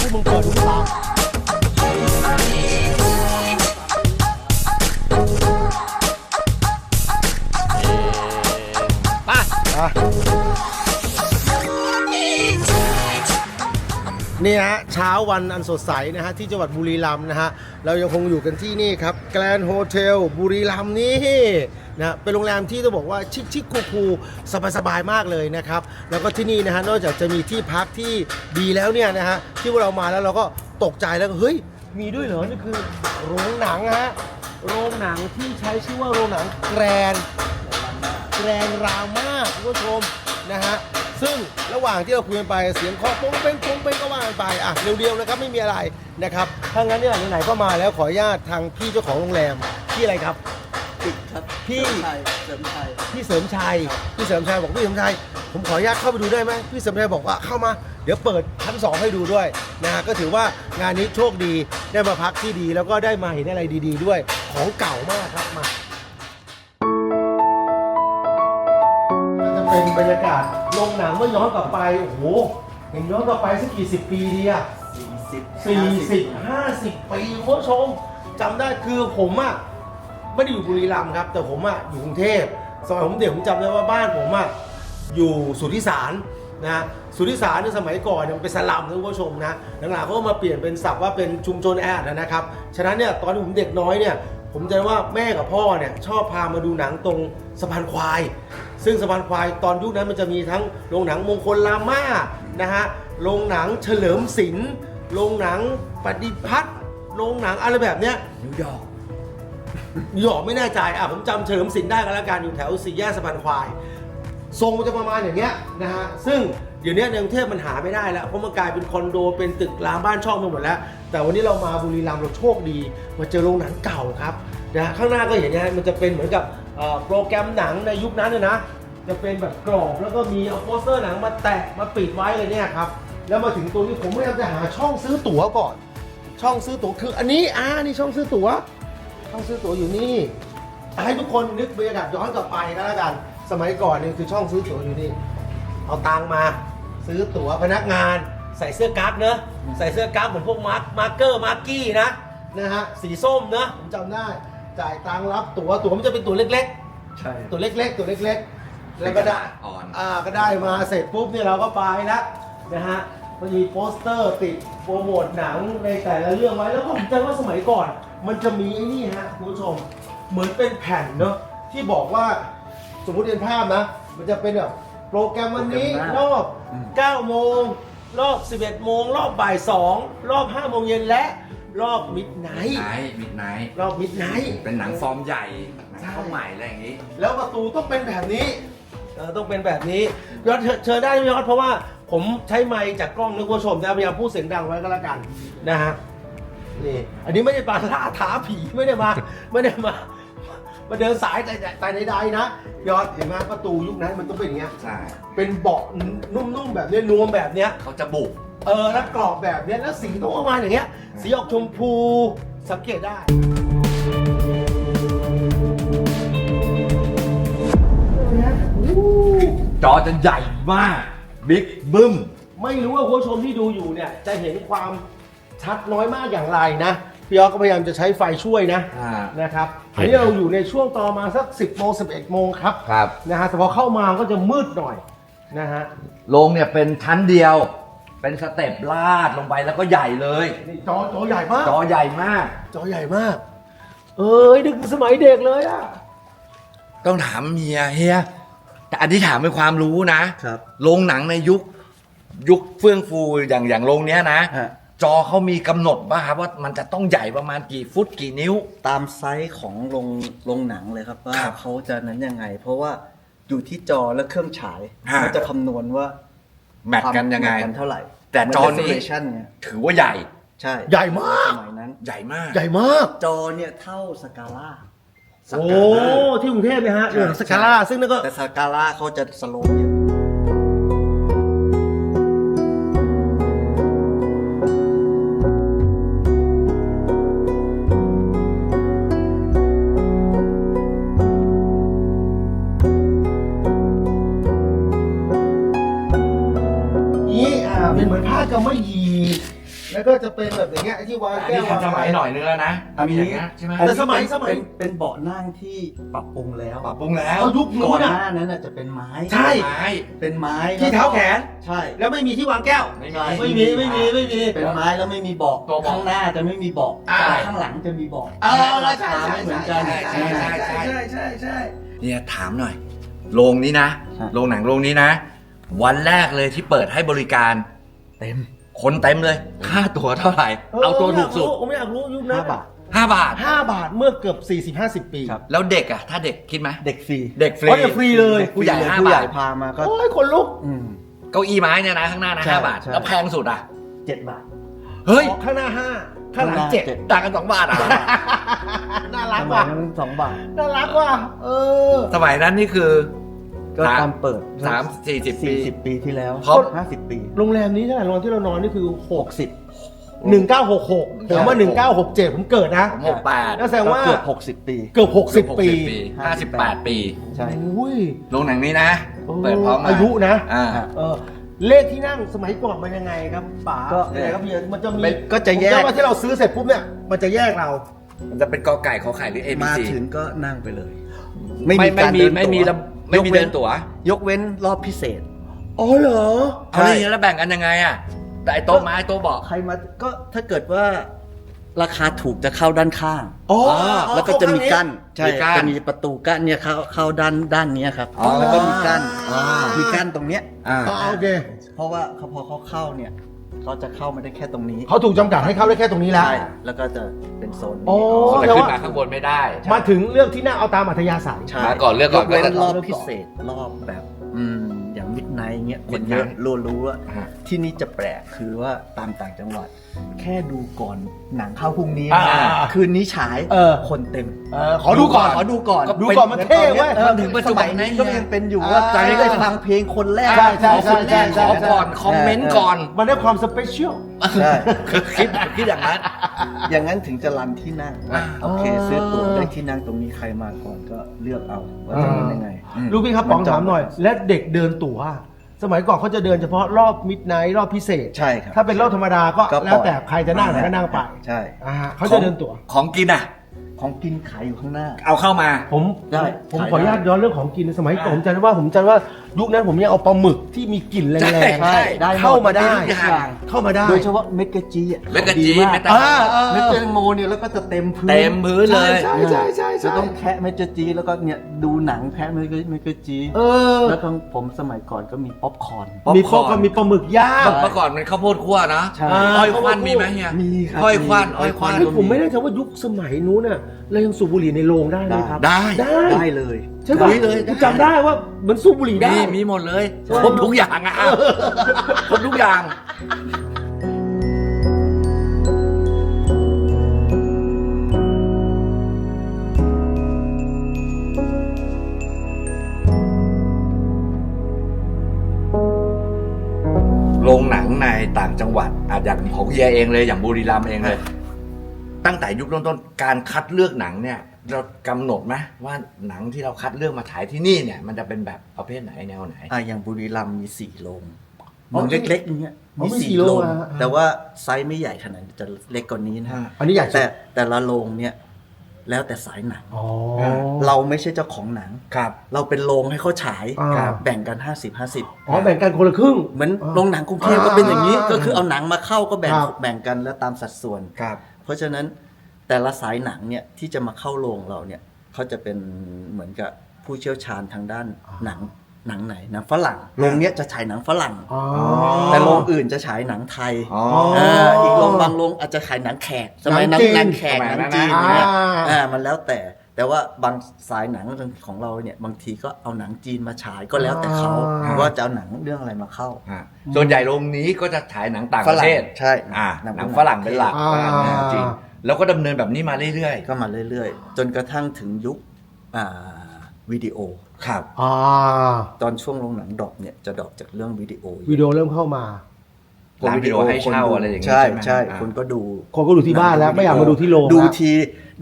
พวกมึงเปิดดูตามาอะนี่ฮะเช้าวันอันสดใสนะฮะที่จังหวัดบุรีรัมย์นะฮะ เรายังคงอยู่กันที่นี่ครับแกลนโฮเทลบุรีรัมย์นี่นะเป็นโรงแรมที่ต้องบอกว่าชิคชิคคูคูสบายสบายมากเลยนะครับ แล้วก็ที่นี่นะฮะนอกจากจะมีที่พักที่ดีแล้วเนี่ยนะฮะที่พวกเรามาแล้วเราก็ตกใจแล้วเฮ้ยมีด้วยเหรอนี่คือโรงหนังฮะโรงหนังที่ใช้ชื่อว่าโรงหนังแกรนแกรนรามาคุณผู้ชม นะฮะ ซึ่งระหว่างที่เราคุยกันไปเสียงเคาะปงเป้งปงเป้งก็ว่ากันไปอะเร็วๆนะครับไม่มีอะไรนะครับถ้างั้นเนี่ยไหนๆก็มาแล้วขออนุญาตทางพี่เจ้าของโรงแรมพี่อะไรครับติดครับพี่เสริมชัยเสริมชัยพี่เสริมชัยพี่เสริมชัยบอกพี่เสริมชัยผมขออนุญาตเข้าไปดูได้ไหมพี่เสริมชัยบอกว่าเข้ามาเดี๋ยวเปิดชั้นสองให้ดูด้วยนะฮะก็ถือว่างานนี้โชคดีได้มาพักที่ดีแล้วก็ได้มาเห็นอะไรดี ๆ ด้วยของเก่ามากครับมา เป็นบรรยากาศโรงหนังเมื่อย้อนกลับไป โอ้โหเห็นย้อนกลับไปสักกี่สิบปีดีอะสี่สิบ40 50ปีคุณผู้ชมจำได้คือผมอะไม่ได้อยู่บุรีรัมย์ครับ แต่ผมอะอยู่กรุงเทพสมัยผมเด็กผมจำได้ว่าบ้านผมอะอยู่สุทธิสารนะสุทธิสารในสมัยก่อนเนี่ยมันเป็นสลัมนะคุณผู้ชมนะหลังๆเขาก็มาเปลี่ยนเป็นศัพท์ว่าเป็นชุมชนแออัดนะครับ ฉะนั้นเนี่ยตอนที่ผมเด็กน้อยเนี่ย ผมจะว่าแม่กับพ่อเนี่ยชอบพามาดูหนังตรงสะพานควาย ซึ่งสะพานควายตอนยุคนั้นมันจะมีทั้งโรงหนังมงคลรามานะฮะโรงหนังเฉลิมศิลป์โรงหนังปฏิพัฒน์โรงหนังอะไรแบบเนี้ยนิวยอร์กหยอกไม่แน่ใจอะผมจำเฉลิมศิลป์ได้กันแล้วกันอยู่แถวสี่แยกสะพานควายทรงมันจะประมาณอย่างเงี้ยนะฮะซึ่งเดี๋ยวนี้ในกรุงเทพมันหาไม่ได้แล้วเพราะมันกลายเป็นคอนโดเป็นตึกรามบ้านช่องไปหมดแล้ว แต่วันนี้เรามาบุรีรัมย์เราโชคดี มาเจอโรงหนังเก่าครับนะข้างหน้าก็เห็นนะมันจะเป็นเหมือนกับโปรแกรมหนังในยุคนั้นนะนะจะเป็นแบบกรอบแล้วก็มีเอาโปสเตอร์หนังมาแตะมาปิดไว้เลยเนี่ยครับแล้วมาถึงตรงนี้ผมพยายามจะหาช่องซื้อตั๋วก่อน ช่องซื้อตั๋วคืออันนี้อ่านี่ช่องซื้อตั๋วช่องซื้อตั๋วอยู่นี่ให้ทุกคนนึกบรรยากาศย้อนกลับไปก็แล้วกัน สมัยก่อนเนี่ยคือช่องซื้อตั๋วอยู่นี่เอาตังมาซื้อตั๋วพนักงาน ใส่เสื้อกั๊กเนอะใส่เสื้อกั๊กเหมือนพวกมาร์คมาร์เกอร์มาร์กี้นะนะฮะสีส้มนะผมจำได้จ่ายตังค์รับตั๋วตั๋วมันจะเป็นตั๋วเล็กๆใช่ตัวเล็ก ๆ ตัวเล็ก ๆ แล้วก็ได้อ่อน อ่าก็ได้มาเสร็จปุ๊บเนี่ยเราก็ไปแล้วนะฮะมันมีโปสเตอร์ติดโปรโมทหนังในแต่ละเรื่องไว้แล้วผมจำว่าสมัยก่อน มันจะมีไอ้นี่ฮะคุณผู้ชมเหมือนเป็นแผ่นเนอะที่บอกว่าสมมติเป็นภาพนะ มันจะเป็นแบบโปรแกรมวันนี้รอบ 9 โมง รอบ 11 โมง รอบบ่าย 2 รอบ 5 โมงเย็นและรอบมิดไนมิดท์ไนท์มิดไนท์รอบมิดไนท์เป็นหนังฟอร์มใหญ่หนังเข้าใหม่อะไรอย่างงี้ แล้วประตูต้องเป็นแบบนี้เออต้องเป็นแบบนี้ยอดเชิญเชิญได้ไหมยอดเพราะว่าผมใช้ไมค์จากกล้องนึกผู้ชมนะพยายามพูดเสียงดังไว้ก็แล้วกันนะฮะนี่อันนี้ไม่ได้มาล่าท้าผีไม่ได้มาไม่ได้มา มาเดินสายแต่แต่ใดๆนะยอดเห็นไหมประตูยุคนั้นมันต้องเป็นอย่างเงี้ยใช่เป็นเบาะนุ่มๆแบบเนี้ยนวมแบบเนี้ยเขาจะบุกเออแล้วกรอบแบบเนี้ยแล้วสีต้องประมาณอย่างเงี้ยสีออกชมพูสังเกตได้จอจะใหญ่มากบิ๊กบึ้มไม่รู้ว่าคุณผู้ชมที่ดูอยู่เนี่ย จะเห็นความชัดน้อยมากอย่างไรนะ พี่ออสก็พยายามจะใช้ไฟช่วยนะอ่านะครับ อันนี้เราอยู่ในช่วงต่อมาสัก 10โมง11 โมงครับครับ นะฮะแต่พอเข้ามาก็จะมืดหน่อยนะฮะโรงเนี่ยเป็นชั้นเดียว เป็นสเต็ปลาดลงไปแล้วก็ใหญ่เลย นี่จอจอใหญ่มากจอใหญ่มาก จอใหญ่มาก เอ้ยนึกถึงสมัยเด็กเลยอะต้องถามเฮียเฮียแต่อันที่ถามเป็นความรู้นะครับ โรงหนังในยุค ยุคเฟื่องฟูอย่างอย่างโรงเนี้ยนะฮะ จอเขามีกำหนดป่ะครับว่ามันจะต้องใหญ่ประมาณกี่ฟุตกี่นิ้ว ตามไซส์ของโรงโรงหนังเลยครับว่าครับเขาจะนั้นยังไง เพราะว่าอยู่ที่จอและเครื่องฉายฮะ เขาจะคำนวณว่าแมทกันยังไงแมทกันเท่าไหร่แต่จอนี้เหมื resolution ไงถือว่าใหญ่ใช่ใหญ่มาก สมัยนั้น ใหญ่มาก ใหญ่มาก จอเนี่ยเท่าสกาล่าสกาโอ้ล่าที่กรุงเทพไหมฮะใช่เรื่องสกาล่าซึ่งนั่นก็ แต่สกาล่าเขาจะสโลปเยอะ แล้วก็จะเป็นแบบอย่างเงี้ยไอ้ที่วางอันแก้นี้วทันสมัยหน่อยนึงแล้วนะอันนี้มีอย่างเงี้ยใช่ไหมแต่สมัยสมัยเป็นเป็นเบาะนั่งที่ปรับปรุงแล้วปรับปรุงแล้วเอายุคก่นู้อนนหอะ น้านั้นน่ะจะเป็นไม้ใช่ ไม้เป็นไม้ที่เท้าแขน ใช่ แล้วไม่มีที่วางแก้ว ไม่ใช่ไม่มีไม่มีไม่มี เป็นไม้แล้วไม่มีเบาะตัวเบาะข้างหน้าจะไม่มีเบาะอ่า แต่ข้างหลังจะมีเบาะเออราใช่คาใช่ไม่เหมืใช่อนกันใช่ใช่ ใช่ใช่ใช่ใช่เนี่ยถามหน่อย โรงนี้นะใช่โรงหนังโรงนี้นะ วันแรกเลยที่เปิดให้บริการ เต็ม คนเต็มเลย ค่าตั๋วเท่าไหร่ เอาตัวถูกสุดผมไม่อยากรู้ยุคนั้นห้าบาท 5 บาท ห้าบาทเมื่อเกือบ40 50ปี ครับ แล้วเด็กอะ ถ้าเด็กคิดไหม เด็กฟรีเด็กฟรีอ๋อเด็กฟรีเลยผู้ใหญ่ฟรีห้าผู้ใหญ่บาท พามาก็โอ้ยคนลุก อืม เก้าอี้ไม้เนี่ยนะข้างหน้านะใช่ห้าบาท ใช่ แล้วแพงสุดอะ เจ็ดบาท เฮ้ย ข้างหน้าห้าข้างหลังเจ็ดต่างกันสองบาทอะ น่ารักสมัว่ะยนั้นสองบาท น่ารักว่ะเออ สมัยนั้นนี่คือ ก็สามตอนเปิดสามสี่สิบปีสี่สิบปีที่แล้วเพราะห้าสิบปี โรงแรมนี้เท่าไหร่โรงแรมที่เรานอนนี่คือหกสิบ6 1966 ผมว่า 1967 ผมเกิดนะผมหกแปดนั่นแสดงว่าเกือบหกสิบปี เกือบ 60 ปีห้าสิบแปดปีใช่ อุ้ยโรงหนังนี้นะ เปิดพร้อมมาอายุนะอ่า เออเลขที่นั่งสมัยก่อนมันยังไงครับป๋าก็ยังไงครับพี่มันจะมีเป็นก็จะแยก ผมจำว่าที่เราซื้อเสร็จปุ๊บเนี่ยมันจะแยกเรา มันจะเป็นกอไก่ขอไข่หรือ A B มา C ถึงก็นั่งไปเลย ไม่ไม่การมีเดินไม่มีตั๋วระ ไม่มียกว้เดินตั๋ว ยกเว้นรอบพิเศษ อ๋อเหรอเอาแล้วอย่างนี้แล้วแบ่งกันยังไงอะแต่ไอ้โต๊ะไม้โต๊ะเบาะใครมาก็ถ้าเกิดว่าราคาถูกจะเข้าด้านข้างอ๋อแล้วก็จะมีกั้นใช่มีกั้นจะมีประตูกั้นเนี่ยเข้าเข้าด้านด้านเนี้ยครับอ๋อแล้วก็มีกั้นอ่ามี มีกั้นตรงเนี้ย อ่า อ๋อโอเค เพราะว่าเขาพอเขาเข้าเนี่ย เขาจะเข้ามาได้แค่ตรงนี้เขาถูกจำกัดให้เข้าได้แค่ตรงนี้แล้ว ใช่แล้วก็จะเป็นโซนนี้โอ้ คนแล้ละวขึ้นว่ามาข้างบนไม่ได้ มาถึงเรื่องที่นั่งเอาตามอัธยาศัย ใช่มาก่อนเลือกก่อน ยเว้นก็จะรอบพิเศษรอบแบบ อืมอย่าง มิดไนท์เงี้ยคนเยอะ Midnight รู้รู้ว่าอ่าที่นี่จะแปลกคือว่าตามต่างจังหวัด แค่ดูก่อนหนังเข้าพรุ่งนี้อ่านะคืนนี้ฉายเออคนเต็มเออขอดูก่อนขอดูก่อนดูก่อนมันเท่เว้ยออมันถึงปัจจุบันสมัยนี้ก็ยังเป็นอยู่ว่าอ่าใจได้ฟังเพลงคนแรกใช่ใช่ขอคนแรกใช่ขอก่อนคอมเมนต์ก่อนมันได้ความสเปเชียลใช่คิดคิดอย่างนั้น อย่างนั้นถึงจะรันที่นั่งว่าอ่าโอเคซื้อตั๋วได้ที่นั่งตรงนี้ใครมาก่อนก็เลือกเอาว่าจะเป็นยังไงอืมลูกพี่ครับป๋องถามหน่อย และเด็กเดินตั๋วสมัยก่อนเขาจะเดินเฉพาะรอบมิดไนท์รอบพิเศษใช่ครับถ้าเป็นรอบธรรมดาก็ก็ปล่อยแล้วแต่ใครจะนั่งไหนก็นั่งไปใช่อ่าฮะเขาจะเดินตั๋วของกินอะของกินขายอยู่ข้างหน้า เอาเข้ามา ผมได้ผมขายขออนุญาตได้ย้อนเรื่องของกินสมัยก่อนผมจำได้ว่าผมจำได้ว่า ยุคนั้นผมยังเอาปลาหมึกที่มีกลิ่นแรงใช่ ได้หๆเข้ามาได้ทุกอย่าง เข้ามาได้ โดยเฉพาะเม็ดกะจีอะเม็ดกะจีดีมาเม็ดแตงอ่าอ่า เม็ดแตงโมเนี่ยแล้วก็จะเต็มพื้น เต็มพื้นเลย ใช่ใช่ใช่ใช่จะต้องแคะเม็ดกะจีแล้วก็เนี่ยดูหนังแคะเม็ดกะเม็ดกะจีเออแล้วก็ผมสมัยก่อนก็มีป๊อปคอร์นมีพวกก็มีปลาหมึกย่าง เมื่อก่อนมันข้าวโพดคั่วนะใช่ อ้อยควันมีไหมเฮียมีครับอ้อยควันมี อ้อยควันนี่ผมไม่แน่ใจว่ายุคสมัยนู้นน่ะเรายังสูบบุหรี่ในโรงได้ไหมครับได้ ได้ ได้เลยใช่ป่ะได้เลยผมจำได้ว่าเหมือนสูบบุหรี่ได้ มีมีหมดเลยใช่ครบทุกอย่างอะครบทุกอย่าง โรงหนังในต่างจังหวัดอาจอย่างของเฮียเองเลยอย่างบุรีรัมย์เองเลย ตั้งแต่ยุคเริ่มต้นการคัดเลือกหนังเนี่ย เรากำหนดไหมว่าหนังที่เราคัดเลือกมาฉายที่นี่เนี่ย มันจะเป็นแบบประเภทไหนแนวไหน อะอย่างบุรีรัมย์มีสี่โรงอ๋อมันเล็กๆอย่างเงี้ยอ๋อมีมีสี่สี่โรโรงงอะแต่ว่าไซส์ไม่ใหญ่ขนาดนั้นจะเล็กกว่านี้นะอ่าอันนี้อยากแต่จะแต่ละโรงเนี่ยแล้วแต่สายหนัง อ๋อ เราไม่ใช่เจ้าของหนัง ครับ เราเป็นโรงให้เขาฉายอ่า ครับแบ่งกัน 50 50 อ๋อแบ่งกันคนละครึ่ง เหมือนอ่าโรงหนังกรุงเทพก็เป็นอย่างนี้ อ่าก็คือเอาหนังมาเข้าก็แบ่งครับ แบ่งกันแล้วตามสัดส่วน ครับ เพราะฉะนั้นแต่ละสายหนังเนี่ยที่จะมาเข้าโรงเราเนี่ยเขาจะเป็นเหมือนกับผู้เชี่ยวชาญทางด้านหนังหนังไหนหนังฝรั่งโรงเนี้ยจะฉายหนังฝรั่งอ๋อแต่โรงอื่นจะฉายหนังไทยอ๋ออ่าอีกโรงบางโรงอาจจะขายหนังแขกสมัยหนันั้งนจีนหนังแขกสมัยหนังนั้นจีนนะเนี่ยอ่าอ่ามันแล้วแต่ แต่ว่าบางสายหนังของเราเนี่ยบางทีก็เอาหนังจีนมาฉายก็แล้วแต่เขาอ่า ว่าจะเอาหนังเรื่องอะไรมาเข้า อ่าส่วนใหญ่โรงนี้ก็จะฉายหนังต่างประเทศฝรั่งใช่อ่าหนังหนังฝรั่งเป็นหลักอ่าอ่าจริงแล้วก็ดำเนินแบบนี้มาเรื่อยก็มาเรื่อยๆ จนกระทั่งถึงยุคอ่าวิดีโอ ๆ ครับ อ่าตอนช่วงโรงหนังดรอปเนี่ยจะดรอปจากเรื่องวิดีโอวิดีโอเริ่มเข้ามา ร้านวิดีโอให้เช่าคนดูอะไรอย่างเงี้ยใช่ใช่ไหมใช่อ่า คนก็ดู คนก็ดูที่บ้านแล้วไม่อยากมาดูที่โรงดูแล้ว ที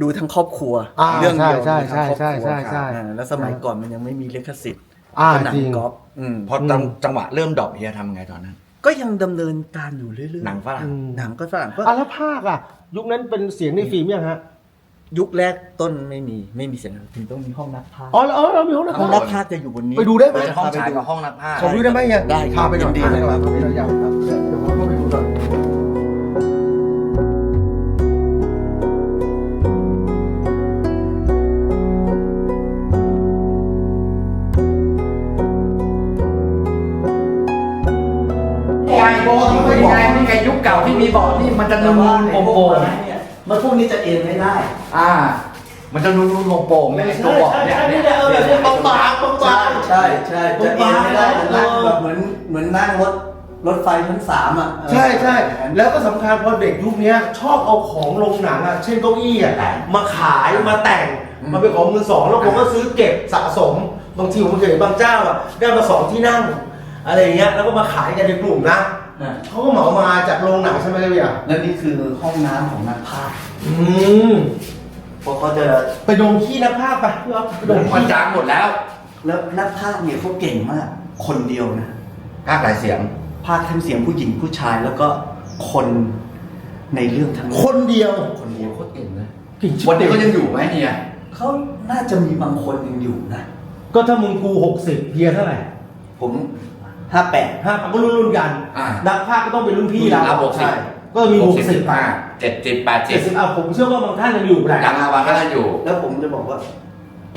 ดูทั้งครอบครัว อ่าเรื่องเดียวใช่ดูทั้งครอบครัวใช่ใช่ใช่อ่าแล้วสมัยก่อนมันยังไม่มีลิขสิทธิ์อ่าก็หนัจริง กอล์ฟอืมพอจังจังหวะเริ่มดรอปเฮียทำไงตอนนั้น ก็ยังดำเนินการอยู่เรื่อยๆหนังฝรั่งหนังก็ฝรั่งก็อะแล้วภาคอะ ยุคนั้นเป็นเสียงในฟิล์มยังฮะยุคแรกต้นไม่มีไม่มีเสียงถึงต้องมีห้องนักพากย์อ๋อแล้วเออเรามีห้องนักห้องพานักกย์พากย์จะอยู่บนนี้ ไปดูได้ไหม ห้องฉายกับห้องนักพากย์ขอดูได้ไหมเฮียได้พาไปหน่อยยินดีเลยครับเดี๋ยวครับเดี๋ยวผมเข้า ไปดูหน่อยไอ้โบที่ไม่ได้นี่ไงยุคเก่าที่มีเบาะนี่มันจะนูนๆโป่งเนี่ยมันพวกนี้จะเอ็นไม่ได้ ๆอ่า มันจะนูนๆโป่งๆเนี่ยไอ้ตัวเบาะเนี่ยใช่เนี่ใช่ยเออแบบนี้บางๆบางๆบาง ใช่ใช่จะเอ็นไม่ได้ผมจะนั่งเออแบบเหมือนเหมือนนั่งรถ รถไฟชั้นสามอะใช่ใช่แล้วก็สำคัญพอเด็กยุคเนี้ยชอบเอาของลงหนังอะเช่นเก้าอี้อะมาขายมาแต่งมาเป็นของมือสองแล้วผมก็ซื้อเก็บสะสมบางทีผมเคยเห็นบางเจ้าอะได้มาสองที่นั่ง อะไรอย่างเงี้ยแล้วก็มาขายกันในกลุ่มนะน่ะเขาก็เหมามาจากโรงหนังใช่ไหมครับพี่อะแล้วนี่คือห้องน้ำของนักพากย์อืมเพราะเขาจะไปดมขี้นักภาพไปพี่อ๊อฟไปดมมันขี้จางหมดแล้ว แล้วนักพากย์เนี่ยเขาเก่งมาก คนเดียวนะภาคหลายเสียงพากย์ทั้งเสียงผู้หญิงผู้ชายแล้วก็คนในเรื่องทั้งหมดคนเดียว คนเดียวเขาเก่งนะเก่งชิบวันนี้ก็ยังอยู่ไหมเฮียเขาน่าจะมีบางคนยังอยู่นะ ก็ถ้ามึงกูหกสิบเฮียเท่าไหร่ผมห้าแปดห้าก็รุ่นรุ่นๆกันอ่า นักภาคก็ต้องเป็นรุ่นพี่เราอะหกสิบใช่ก็มีหกสิบห้าเจ็ดสิบแปดสิเจ็บดสิบอะผมเชื่อว่าบางท่านยังอยู่แหละ ดังอาวันก็ยังอยู่ แล้วผมจะบอกว่า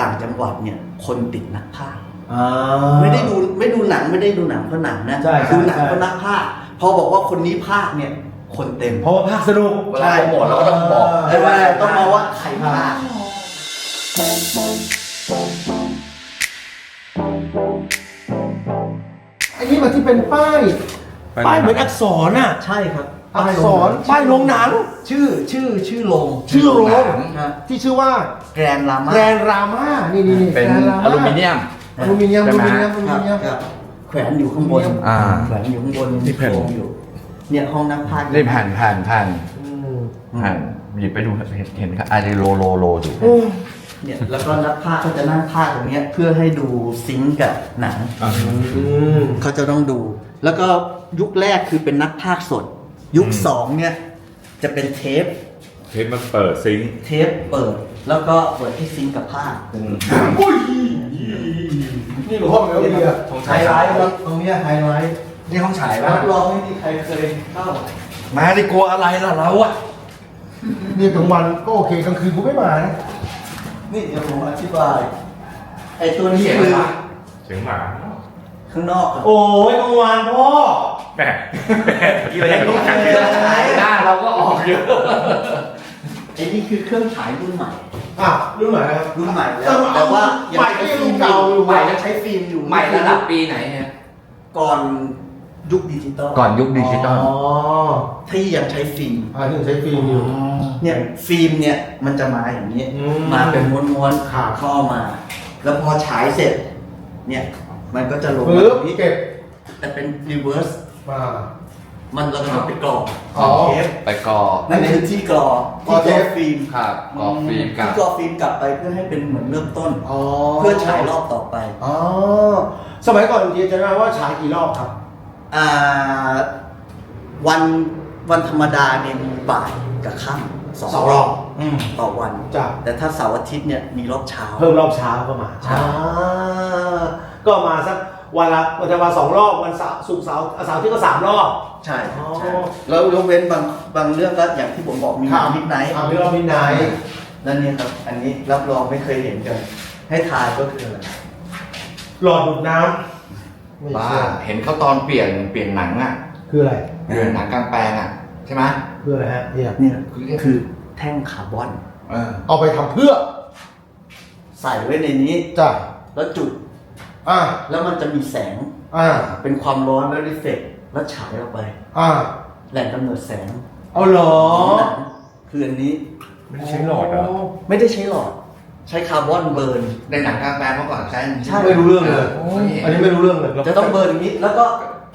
ต่างจังหวัดเนี่ย คนติดนักพากย์ อ่า ไม่ได้ดูไม่ดูหนังไม่ได้ดูหนังเพราะหนังนะใช่ใช่ดูหนังใช่ เพราะนักพากย์พอบอกว่าคนนี้พากย์เนี่ย คนเต็มเพราะว่าภาคสนุก เวลาโปรโมทเราก็ต้องบอก ใช่ไหมต้องมาว่าใครพากย์อันนี้มันที่เป็นป้ายป้ายเหมือนอักษรน่ะใช่ครับอักษรป้ายโรงหนัง ชื่อชื่อชื่อโรงชื่อโรงฮะที่ชื่อว่าแกรนลามาแกรนรามานี่นี่นี่เป็นแกรราอลูมิเนียม อลูมิเนียมอใช่ลูไหมมิเนียมอลูครับมิเนียม ครับแขวนอยู่ข้างบนอ่าแขวนอยู่ข้างบนนี่แผ่น โครงอยู่ เนี่ยห้องนักพากย์นี่แผ่นแผ่นแผ่นอืมแผ่นหยิบไปดูเห็นเห็นครับอาริโลโลโลอยู่ โอ้เนี่ยแล้วก็นักพากย์เขาจะนั่งพากย์ตรงเนี้ยเพื่อให้ดูซิงก์กับหนัง อืมเขาจะต้องดู แล้วก็ยุคแรกคือเป็นนักพากย์สด ยุคสองเนี่ยจะเป็นเทป เทปมันเปิดซิงค์เทปเปิด แล้วก็เปิดที่ซิงก์กับภาคอุ้ย นี่หลวงพ่อเหมือนกันเลยอะของไฮชายไลร้ายท์ครับตรงเนี้ยไฮไลท์นี่ห้องฉายรัป่ะบรองไม่มีใครเคยเข้ามาดิกลัวอะไรล่ะเราอะนี่กลางวันก็โอเคกลางคืนกูไม่มานะนี่เดี๋ยวผมอธิบาย ไอ้ตัวนี้คือเสียงหมาข้างนอกอะโอ้ยกลางวันพ่อแหม่ที่เรายังรู้จักอยู่หน้าเราก็ออกเยอะไอ้นี่คือเครื่องฉายรุ่นใหม่ อะรุ่นไหนครับรุ่นใหม่แล้แต่วว่าแต่ว่าใหม่ก็ยังรุ่นเก่าอยู่ใหม่ยังใช้ฟิล์มอยู่ใหม่ระดับปีไหนเนี่ยก่อนยุคดิจิตอลก่อนยุคดิจิตอลอ๋อที่ยังใช้ฟิล์มอ่าที่ใช้ฟิล์มอยู่เนี่ยฟิล์มเนี่ยมันจะมาอย่างนี้อืมมาเป็นม้วนครับๆเข้ามา แล้วพอฉายเสร็จ เนี่ย มันก็จะลงมาปึ๊บตรงนี้เก็บแต่เป็นรีเวิร์ส มามันเราต้องไปกรอกอ๋อ เทปไปกอนั่นคือที่กรอกกรอกที่กรเทอปกฟิล์มครับกอฟิล์มกับ ที่กรอกฟิล์มกลับไปเพื่อให้เป็นเหมือนเริ่มต้น อ๋อเพื่อฉายรอบต่อไป อ๋อ สมัยก่อนเรียนจะได้ว่าฉายกี่รอบครับ อ่า วันวันธรรมดาเนี่ยมีบ่ายกับค่ำสองสองรรออบบอืมต่อวัน จ้ะ แต่ถ้าเสาร์อาทิตย์เนี่ยมีรอบเช้า เพิ่มรอบเช้าเข้ามาใช่ อ่าก็มาสัก วันละวันจะมาสองรอบวันเสาร์ศุกร์เสาร์เสาร์อาที่ก็สามรอบ ใช่อ๋อใช่แล้วยกเว้นบางบางเรื่องก็อย่างที่ผมบอกมีมิดไนท์อ่ามีรอบมิดไนท์ นั่นเนี่ยครับ อันนี้รับรองไม่เคยเห็นกัน ให้ทายก็คืออะไรหลอดดูดน้ำไม่บ้าใช่เห็นเขาตอนเปลี่ยนเปลี่ยนหนังอะคืออะไร เปลี่ยนหนังกลางแปลงอะใช่ไหมคืออะไรฮะเนี่ยเนี่ยคือแท่งคาร์บอน เออเอาไปทำเพื่อใส่ไว้ในนี้ จ้ะแล้วจุด อ่าแล้วมันจะมีแสงอ่าเป็นความร้อนแล้วรีเฟกแล้วฉายออกไป อ่าแหล่งกำเนิดแสงเอาเหรอของหนังคืออันนี้ไม่ได้ใช้หลอดเหรอ ไม่ได้ใช้หลอด ใช้คาร์บอนเบิร์น ในหนังกลางแปลงเมื่อก่อนใช้ใช่ ไม่รู้เรื่องเลย โอ้ย อันนี้ไม่รู้เรื่องเลยจะต้องเบิร์นอย่างนี้ แล้วก็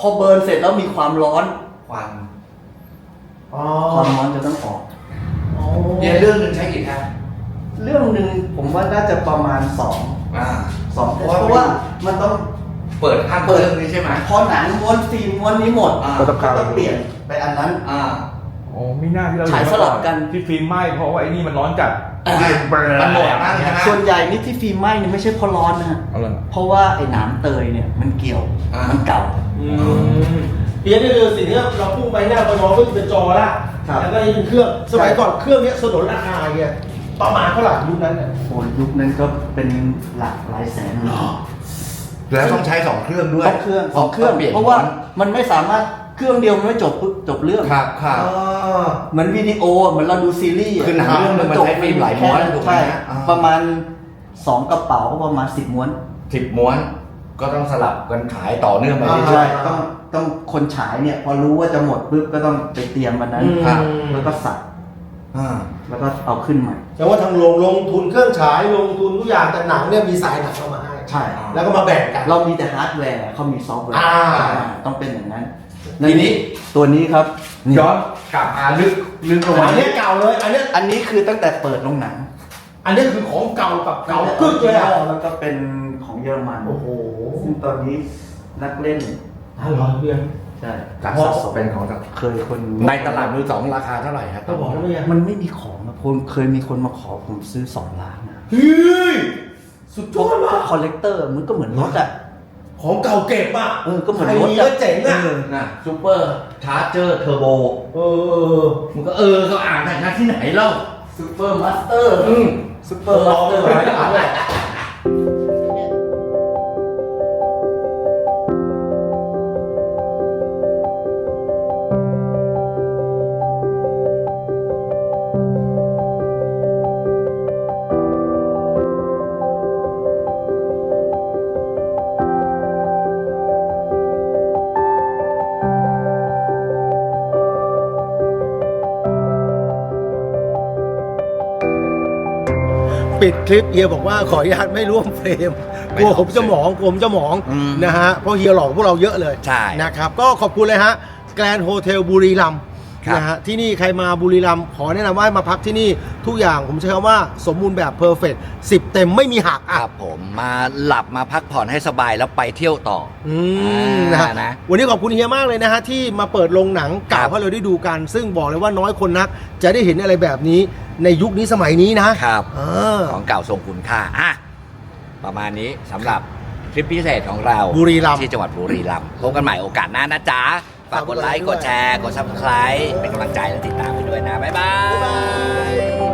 พอเบิร์นเสร็จแล้วมีความร้อน ควันอ๋อความร้อนจะต้องออก อ๋อเนี่ยเรื่องหนึ่งใช้กี่แท่งเรื่องหนึ่งผมว่าน่าจะประมาณสองอ่า สองเพราะว่ามันต้อง เปิดห้างเปิด เรื่องนี้ใช่ไหมพอหนังม้วนฟิล์มม้วนนี้หมดอ่าก็ต้องเปลี่ยนไปอันนั้น อ่าอ๋อไม่น่าที่เราฉายสลับกันที่ฟิล์มไหม้เพราะว่าไอ้นี่มันร้อนจัดอ่ามันหมดนะใช่ไหมส่วนใหญ่นี่ที่ฟิล์มไหม้เนี่ยไม่ใช่เพราะร้อนนะฮะเอาเลยเพราะว่าไอ้หนามเตยเนี่ยมันเกี่ยวอ่ามั มันเก่าเพียงนี่คือสิ่งที่เราพุ่งไปหน้าไปมองก็เป็นจอละครับ แล้วก็นี่เป็นเครื่อง สมัยก่อนเครื่องเนี้ยสนนราคาเนี่ย ประมาณเท่าไหร่ยุคนั้นเนี่ยโอ้ยยุคนั้นก็เป็นหลักหลายแสนเลยแล้วต้องใช้สองเครื่องด้วยต้องเครื่องสองเครื่องปลี่ยนเพราะว่ามันไม่สามารถเครื่องเดียวมันไม่จบปุ๊บจบเรื่องครับครับเหมือนวิดีโอเหมือนเราดูซีรีส์ะคือหนังเรื่องหนึ่งมันใช้ฟิล์มหลายม้วนถูกไหมใช่ฮะอ่าประมาณสองกระเป๋าก็ประมาณสิบม้วนสิบม้วน ก็ต้องสลับกันขายต่อเนื่องไปอ่าเรื่ใช่อยต้องต้องคนฉายเนี่ย พอรู้ว่าจะหมดปุ๊บก็ต้องไปเตรียมวันนั้นอืมครับแล้วก็สับๆ อ่าแล้วก็เอาขึ้นใหม่ แต่ว่าทางโรงลงทุนเครื่องฉายลงทุนทุกอย่างแต่หนังเนี่ยมีสายหนังเข้ามาให้ใช่ แล้วก็มาแบ่งกัน เรามีแต่ฮาร์ดแวร์เขามีซอฟต์แวร์อ่าต้องเป็นอย่างนั้นทีนี้ ตัวนี้ครับนี่ย้อนกลับมาลึกลึกลงมาอันเนี้ยเก่าเลย อันเนี้ยอันนี้คือตั้งแต่เปิดโรงหนังอันเนี้ยคือของเก่ากับเก่ากึกเลยอะแล้วก็เป็นของเยอรมัน โอ้โห ซึ่งตอนนี้นักเล่น น่าร้อนเพื่อนใช่การสะสมเป็นของเคยคนในตลาดมือสองราคาเท่าไหร่ครับก็บอกแล้วไง มันไม่มีของนะคนเคยมีคนมาขอผมซื้อสองล้านนะเฮ้ย สุดยพวอกดพวมากกคอลเลกเตอร์มันก็เหมือนรถอะ ของเก่าเก็บอะเออก็เหมือนใครรถมีอะก็เจ๋งอะเออ นะซูเปอร์ชาร์เจอร์เทอร์โบเออมันก็เออเขาอ่านแต่ชัดที่ไหนเล่าซูเปอร์มาสเตอร์อืมซูเปอร์มาสเตอร์เอออะไร ปิดคลิปเฮียบอกว่าขออนุญาตไม่ร่วมเฟรมกลัวผมจะหมองกลัวผมจะหมองอืมนะฮะเพราะเฮียหลอกพวกเราเยอะเลยใช่นะครับก็ขอบคุณเลยฮะแกรนโฮเทลบุรีรัมย์ครับ นะฮะที่นี่ใครมาบุรีรัมย์ขอแนะนำว่าให้มาพักที่นี่ ทุกอย่างผมใช้คำว่าสมบูรณ์แบบเพอร์เฟกต์สิบเต็มไม่มีหักคอะรับผมมาหลับมาพักผ่อนให้สบายแล้วไปเที่ยวต่ออืมนะฮะ อ่านะ วันนี้ขอบคุณเฮียมากเลยนะฮะที่มาเปิดโรงหนังเก่าครับให้เราได้ดูกัน ซึ่งบอกเลยว่าน้อยคนนัก จะได้เห็นอะไรแบบนี้ในยุคนี้สมัยนี้นะครับ เออของเก่าทรงคุณค่าอะประมาณนี้สำหรับคลิปพิเศษของเราบุรีรัมย์ ที่จังหวัดบุรีรัมย์พบกันใหม่โอกาสหน้านะจ๊ะ ฝากกดไลค์ กดแชร์ กด subscribe เป็นกำลังใจและติดตามไปด้วยนะ บ๊ายบาย